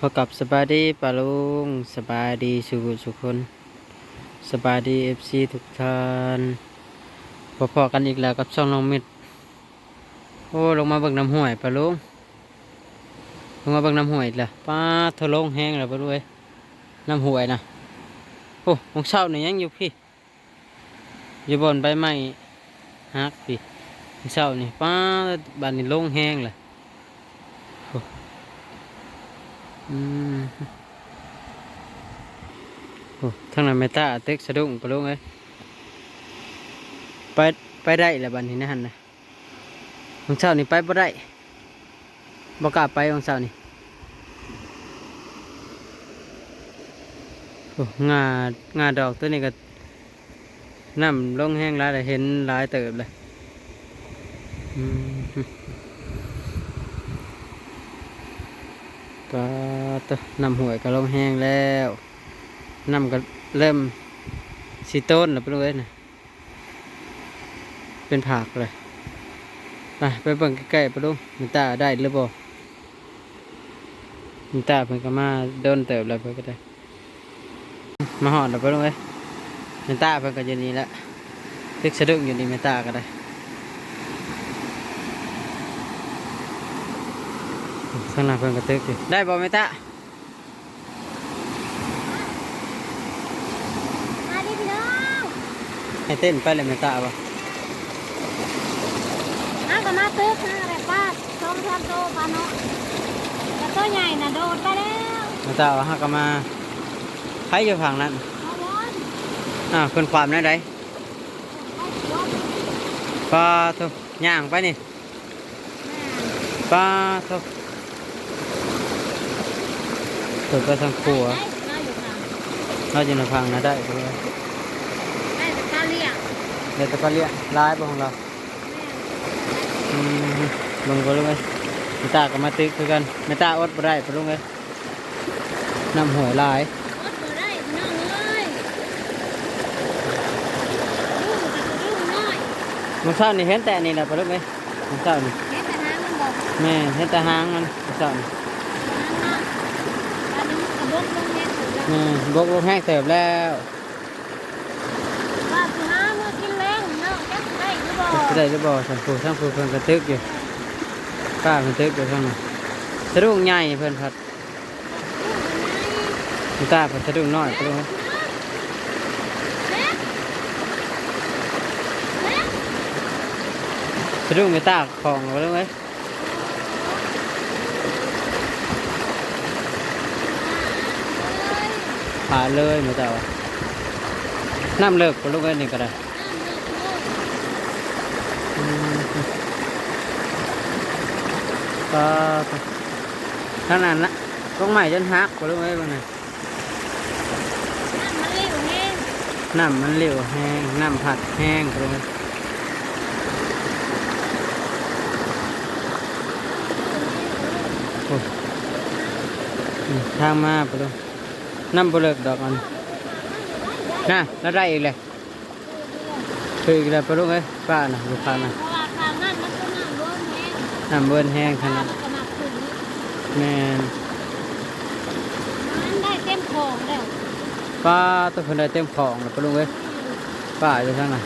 ขอกับสบายดีปาลุงสบายดีสุขสุขคนสบายดีเอฟซีทุกท่านพอๆกันอีกแล้วกับช่องน้องมิดโอ้ลงมาเบิ่งน้ำห้วยปาลุงลงมาเบิ่งน้ำห้วยอีกแล้วป้าทะลงแห้งแล้วปาลุ้ยน้ำห้วยนะโอ้ของเช้านี่ยังอยู่พี่อยู่บนใบไม้ฮักพี่ของเช้านี่ป้าบานนี้ลงแห้งเลย อืมโอ้ทางนั้นไม่ตาเต็กสะดุ้งปะลุงเอ้ยไปไปได้ล้วบัดนี้นะฮันนะวันเช้านี่ไปบ่ได้บ่กล้าไปวันเช้านี่โอ้งางาดอกตัวนี้ก็น้ำลงแห้งหลายเลยเห็นหลายเติบเลยอืม ปลาตน้ำหวยก็ลงแห้งแล้วน้ำก็เริ่มสีต้นแล้วไปเลยนะเป็นผักเลยไปไปเบิ่งใกล้ๆไปลุงมันตาได้หรือบ่มันตาเพิ่นก็มาโดนเติบแล้วเพิ่นก็ได้ มาหอดแล้วไปลุงเอ้ยมันตาเพิ่นก็อยู่นี่แหละตึกสะดุ้งอยู่นี่มันตาก็ได้ ข้างหน้าเพิ่นกระตึกอยู่ได้บ่แม่ตามาดิพี่น้องให้เต้นไปเลยแม่ตาบ่อะก็มาตึกนะอะไรป้าสองสามโตปลาเนาะแต่ตัวใหญ่น่ะโดดไปแล้วแม่ตาว่าฮักก็มาใครอยู่ฝั่งนั้นเอาบอลอ่าเพิ่นความได้ไดเอาบอลปลาทุย่างไปนี่ปลาทุ เปิดไปทางครัวได้อยู่ค่ะเราอยู่ในฝั่งนะได้บ่เลยได้แต่ข้าวเรียกเดี๋ยวแตะปลาเลี้ยลายบ่ของเราอืมลงก็ลงไปแม่ตาก็มาตึกคือกันแม่ตาอดบ่ได้ไปลงเลยน้ำหวยหลายอดบ่ได้พี่น้องเอ้ยยุ่งกับยุ่งน้อยมันเช้านี่เห็นแต่นี่แหละไปลงเลยมันเช้านี่เห็นแต่น้ำมันบอกแม่เห็นแต่หางมันมันเช้านี่ น้ำเนาะตอนนี้มัน กระบกลงแม่สุดแล้วแม่บกลงแห้งเติบแล้วว่าสิหาเมื่อกินแรงเนาะแก๊สได้หรือบ่จะได้หรือบ่สันผูทั้งผูเพิ่นกระตึกอยู่ป้าเพิ่นตึกอยู่ข้างในสะดุ้งใหญ่เพิ่นพัดมันตาเพิ่นสะดุ้งน้อยไปลงเลยสะดุ้งไม่ตาของไปลงเลย ผ่าเลยไม่ตาว่าน้ำเลิกไปลงเลยนี่ก็ได้อืมก็ขนาดนั้นต้องใหม่จนฮักก็รู้ไหมบ้างไงน้ำมันเหลวแห้ง น้ำผัดแห้งก็รู้ไหมโอ้อืมทางมาไปดู น้ำเปลือกดอกอันน่ะแล้วได้อีกเลยคืออีกแล้วไปดูไหมป้าน่ะลูกค้าน่ะน้ำเบิ้นแห้งขนาดแม่นได้เต็มของแล้วป้าตัวคนใดเต็มของแล้วปลุงเอ้ยป้าอยู่ทางไหน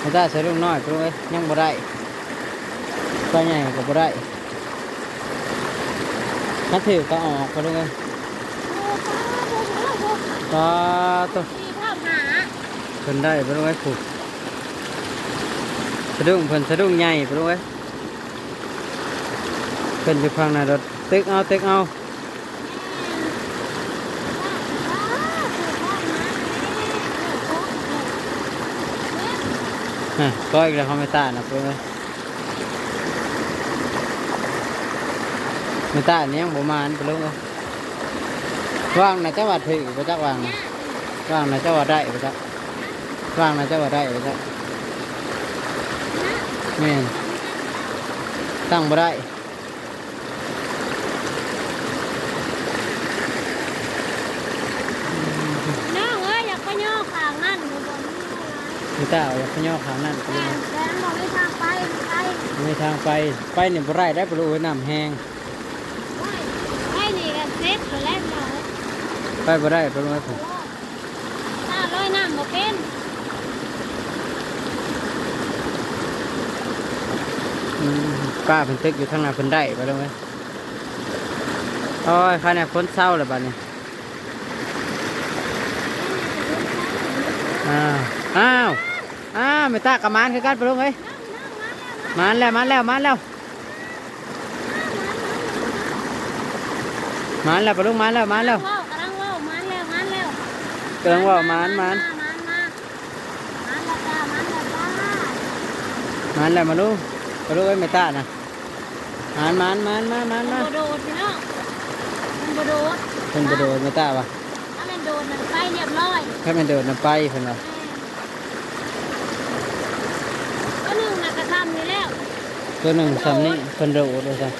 ไม่ได้ใส่ลูกน้อยปลุงเอ้ยยังบ่ได้ป้าใหญ่ก็บ่ได้ นัดถือก็ออกไปะลุงเอ้ยป้าตัวเพิ่นได้ไปะลุงเอ้ยผูกสะดุ้งเพิ่นสะดุ้งใหญ่ไปะลุงเอ้ยเพิ่นอยู่ข้างหน้ารถตึกเอาตึกเอาฮะก็อีกแล้วเขาไม่ตานนะเพื่อน เอ้ยไม่ต้านนี่ยังบ่มานไปลุงเลยว่างนะเจ้าวัดถือไปจักว่างนะว่างนะเจ้าวัดได้ไปจักว่างนะเจ้าวัดได้ไปจักแม่นตั้งบ่ได้ไม่ต้าเอาอยากขย่อขางนั่นไปลุงเอ้ยแดงบอกไม่ทางไปไปโอ้มีทางไป ไปเนี่ยบ่ได้ได้ปลุกน้ำแห้ง ไอ้นี่ก็เซ็ตตัวแรกเรา ไปบ่ได้ปลุกไว้ผมถ้าร้อยน้ำบ่เป็นอืมป้าเพิ่นตึกอยู่ข้างหน้าเพิ่นได้ไปแล้วไหมโอ้ยข้าเนี่ยพ้นเศร้าแล้วบัดนี้อ้าวอ้าวอ้าวไม่ตากกับมานคือกันปลุกเอ้ยมานแล้วมานแล้วมานแล้วมานแล้วปลุกมานแล้วมานแล้วว่าวกำลังว่าวมันแล้วมันแล้ว กำลังว่ามานมานมันมามันแล้วจ้ามันแล้วจ้ามานแล้วมาลูกมาลูกเอ้ยไม่ตานะมานมานมานมานมานมันมาบ่โดดพี่น้องมันบ่โดดเพิ่นกระโดดไม่ตาวะถ้ามันโดดมันไปเรียบร้อยถ้ามันโดดน้ำไปเพิ่นว่าก็หนึ่งนะกระทำนี่แล้วตัวหนึ่งสำนี้เพิ่นโดดเลยจ้ะ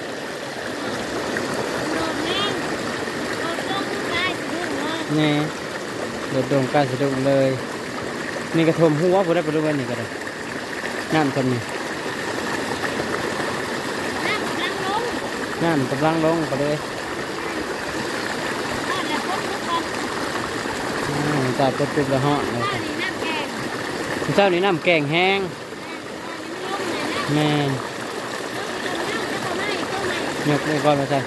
โดดแน่งโดดต้องได้ถึงเลยนี่ โดดดงกล้าสะดุ้งเลย นี่กระทมหัวผู้ได้ไปรู้ไว้นี่ก็ได้น้ำทำนี่น้ำกำลังลงน้ำกำลังลงไปเลยถ้าแล้วพบทุกคนอ่าตาปุ๊บปุ๊บแล้วเหาะเลยถ้าจ้ะนี่น้ำแกงเจ้านี่น้ำแกงแห้งแม่ลงเลยนะแม่นลงจะทำให้ก็ไม่ยกเลยก่อนมาใส่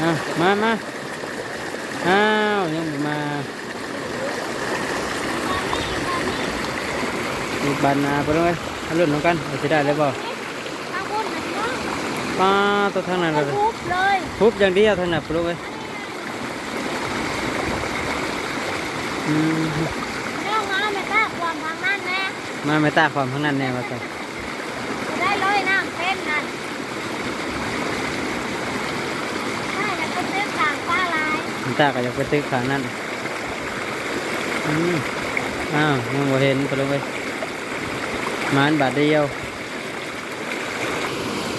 อะมามาอ้าวยังบ่มา มีบานนาไปด้วยเอารุ่นของกันเอาจะได้เลยบ่ข้าวบนนะน้องป้าตัวทางนั้นเลยทุบเลยทุบอย่างเดียวทางนั้นไปด้วยอืมเรื่องมาไม่กล้าความทางนั้นแน่มาไม่ตาความทางนั้นแน่มาใส่จะได้เลยน้ำเป็นนั่นใช่แล้วก็เส้นทางป้าลายมันตาก็อยากไปตึกขางนั้นอืมอ้าวยังบ่เห็นไปด้วย มานบาทเดียว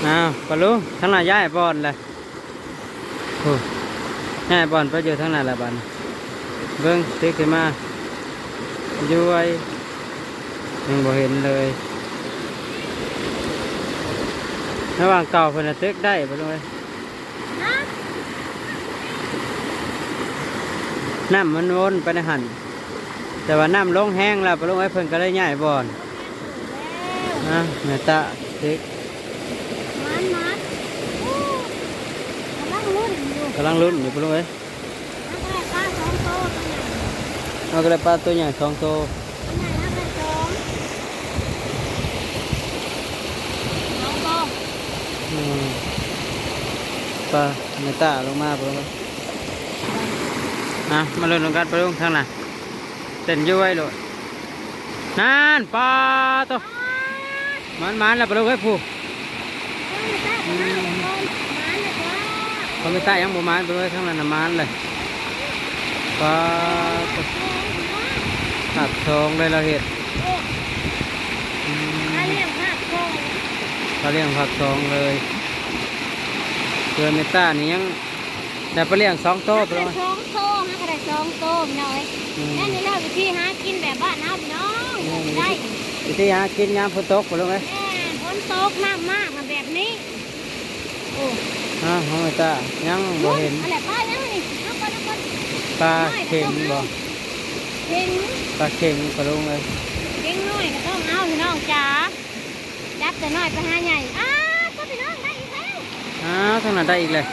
อ้าวปะลุงทางหน้ายย้ายบอลเลยโอ้ย้ายบอลไปอยู่ทางหน้าละบานเบิ้งตึกขึ้นมาย้วยยังบ่เห็นเลยระหว่างเก่าเพิ่นน่ะตึกได้บ่รู้เลยน้ำมันวนไปในหันแต่ว่าน้ำลงแห้งแล้วบ่รู้ไอ้เพิ่นก็เลยย้ายบอนแล้ว นะแม่ตาตึกมันมันโอ้กำลังรุ่นอยู่กำลังลุ้นอยู่บ่รู้เอ้ยนักแรกป้าสองโตตัวใหญ่เอาก็เลยปลาตัวใหญ่สองตัวตัวใหญ่นักแรกสองสองโตอืมปลาแม่ตาลงมาบ่รู้เอ้ยอะมาลุ้นกันไปลงทางน่ะเต้นอยู่ไว้โลดนั่นปลาตัว มันมันแล้วบ่รู้เอ้ยผู้เขาไม่ใต้ยังบ่มานไปเลยทั้งนั้นน่ะมานเลยปลาตัวหักทองเลยเราเห็ดอืมปลาเลี้ยงผักทองเลยเพื่อเมตตานี่ยังได้ปลาเลี้ยงสองโต๊ะไปแล้วมั้ยสองโตฮะกระไดสองโตพี่น้อยอืมแม่นี่เราวิธีหากินแบบบ้านเฮาพี่น้องได้ วิธีหากินยามฝนตกไปแล้วไหมแม่ฝนตกน้ำมากมาแบบนี้โอ้อ้าวของเมตตายังบ่เห็นอะไรป้ายังนี่เอาไปเอาไปปลาเข็งบ่เก่งปลาเข็งไปลงเลยเก่งน้อยก็ต้องเอาพี่น้องจ๋าจับแต่น้อยไปหาใหญ่อ้าก็พี่น้องได้อีกแล้วอ้าวทางนั้นได้อีกเลย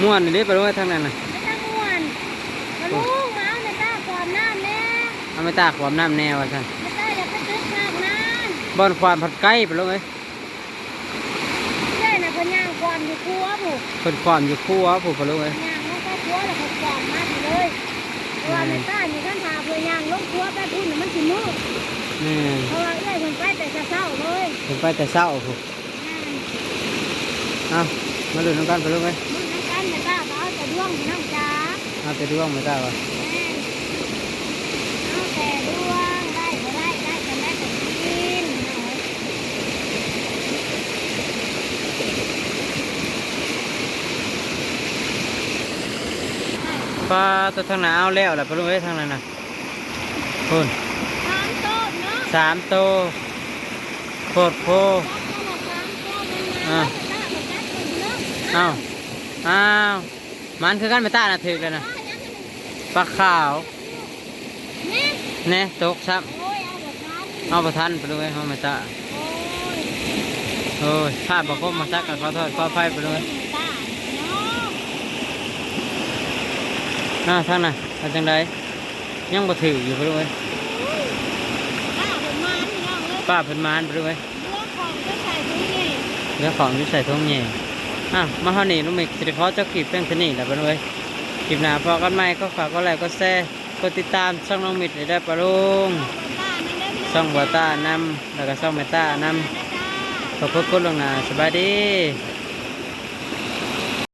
ม่วนนี่เด้ไปลงทางนั้นน่ะไม่ต้องม่วนมาลูกมาเอาในตาความน้ำแน่เอาเมตตาความน้ำแนวว่าซั่น บ่อนความผัดไก่ไปลงเลยใช่นะเพิ่นย่างความอยู่ครัวผู้เพิ่นความอยู่คู่ว่าผู้ไปลงเลยย่างลงไปครัวแล้วก็ความมาสิเลยเพราะว่าในตานี่ท่านพาเพิ่นย่างลงครัวไปพุ่นน่ะมันสิมืดนี่เพราะว่าเอ้ยเพิ่นไปแต่เช้าๆเลยผมไปแต่เช้าผมอ่าเอามาดูน้ำกันไปลูกไหมมันทำกันในตาก็เอาแต่ดวงพี่น้องจ๋าเอาไปดูว่างไม่ได้วะเอาแต่ดวงได้ก็ได้ได้แต่แม่ก็กินเอา ปลาตัวทางหนาเอาแล้วแหละไปลูกเอ้ยทางนั้นนะคุณทานโต๊ะเนาะสามโตวโคตรโพต้องอ่าอ้าวอ้าวมันคือกันไม่ต้าน่ะถึกเลยนะปลาขาวนี่เน่ตกซับโอ้ยเอาแบบนั้นเอาประทันไปเลยเอาไม่ต้าโอ้ยโอ้ยพลาดประคมมาซักกันขอโทษขออภัยไปเลย ตาเนาะ น่าทั้งน่ะทำจังไดยังบ่ถืออยู่ไปเลยป้าผมมาพี่น้องเลยป้าเพิ่นมานไปเลยเรื่องของก็ใส่ถุงนี่เลืองของที่ใส่ทงแหน่อะมาเฮานี่ลุงเมกสิได้ขอเจ้าคลิปเพียงเท่านี้แหละไปเลยคลิปหน้าพอกันใหม่ก็ฝากกดไลค์กดแชร์กดติดตามช่องน้องมิดได้ปะลุงช่องบัวต้านำแล้วก็ช่องเมตตานำขอบพระคุณลวงหนาสบายดี